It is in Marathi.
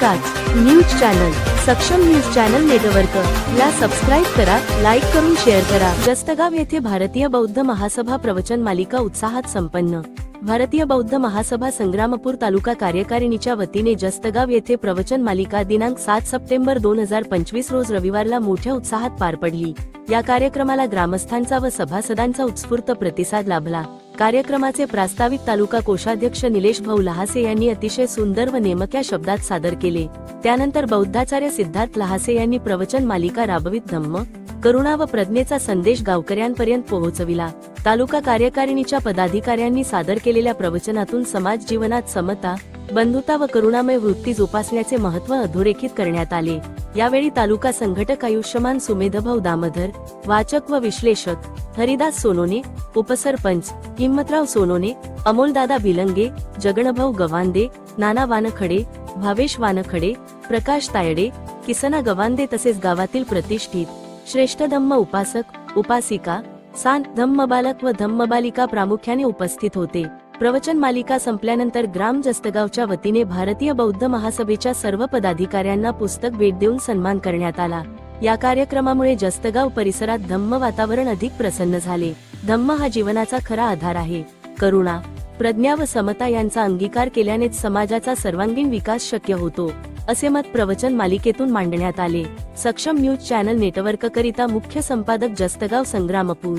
Channel Saksham news channel network. ला सबस्क्राईब करा लाईक करून शेअर करा. जस्तगाव येथे भारतीय बौद्ध महासभा प्रवचन मालिका उत्साहात संपन्न. भारतीय बौद्ध महासभा संग्रामपूर तालुका कार्यकारिणीच्या वतीने जस्तगाव येथे प्रवचन मालिका दिनांक सात सप्टेंबर दोन हजार पंचवीस रोज रविवारला मोठ्या उत्साहात पार पडली. या कार्यक्रमाला ग्रामस्थांचा व सभासदांचा उत्स्फूर्त प्रतिसाद लाभला. कार्यक्रमाचे प्रास्ताविक तालुका कोषाध्यक्ष निलेश भाऊ लहासे यांनी अतिशय सुंदर व नेमक्या शब्दात सादर केले. त्यानंतर बौद्धाचार्य सिद्धार्थ लहासे यांनी प्रवचन मालिका राबवित धम्म करुणा व प्रज्ञेचा संदेश गावकऱ्यांपर्यंत पोहोचविला. तालुका कार्यकारिणीच्या पदाधिकाऱ्यांनी सादर केलेल्या प्रवचनातून समाज जीवनात समता बंधुता व करुणामय वृत्ती जोपासण्याचे महत्त्व अधोरेखित करण्यात आले. यावेळी तालुका संघटक आयुष्यमान सुमेधभाऊ दामोदर वाचक व विश्लेषक हरिदास सोनोने उपसरपंच हिम्मतराव सोनोने अमोलदादा भिलंगे जगणभाऊ गवांदे नाना वानखडे भावेश वानखडे प्रकाश तायडे किसना गवांदे तसेच गावातील प्रतिष्ठित श्रेष्ठ धम्म उपासक उपासिका सांत धम्मबालक व धम्मबालिका प्रामुख्याने उपस्थित होते. प्रवचन मालिका संपल्यानंतर ग्राम जस्तगावच्या वतीने भारतीय बौद्ध महासभेच्या सर्व पदाधिकाऱ्यांना पुस्तक भेट देऊन सन्मान करण्यात आला. या कार्यक्रमामुळे जस्तगाव परिसरात धम्म वातावरण अधिक प्रसन्न झाले. धम्म हा जीवनाचा खरा आधार आहे. करुणा प्रज्ञा व समता यांचा अंगीकार केल्यानेच समाजाचा सर्वांगीण विकास शक्य होतो असे मत प्रवचन मालिकेतून मांडण्यात आले. सक्षम न्यूज चॅनल नेटवर्क करिता मुख्य संपादक जस्तगाव संग्रामपूर.